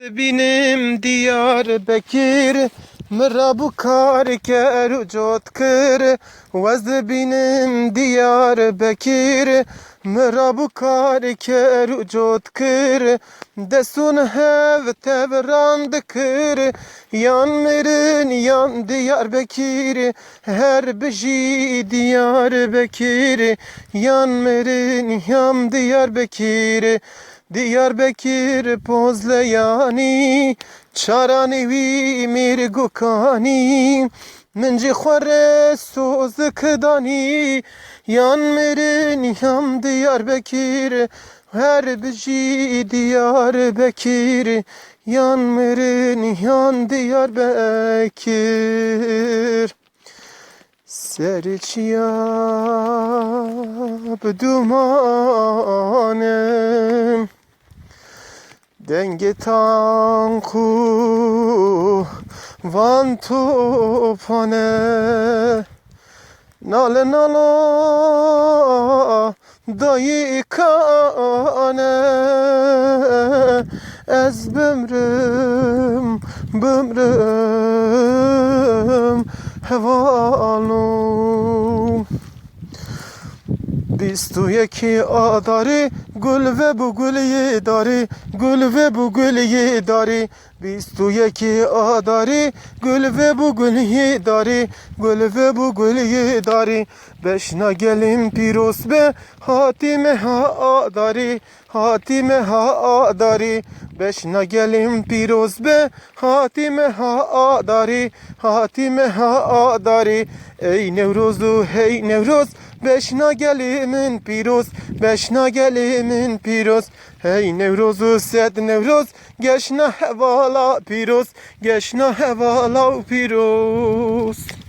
Benim diyar Bekir Mira bu kar ker jot kir Vez benim diyar Bekir Mira bu kar jot kir Desun hev tevrand kir Yan mirin yan diyar Bekir. Her biji diyar Bekir Yan mirin yan diyar Bekir Diyarbakır pozlayani Çarani vi mirgukani Minci xware soz kdani Yan mirin yan Diyarbakır Her biji Diyarbakır Yan mirin yan Diyarbakır. Serçiyab dumanım Denge tanku van topane. Nale nala dayı kane. Ez bömrüm bömrüm hevalum biz tu yeki adari gül ve bu gül yedari gül ve bu gül yedari biz tu yeki adari gül ve bu gül yedari gül ve bu gül yedari beşna gelin piros be hatime ha beşna gelin piros be hatime ha adari hatime ha adari ey nevrozu hey nevroz Beşna gelimin piroz, beşna gelimin piroz. Hey nevrozu sed nevroz, geçna hevala piroz, geçna hevala piroz.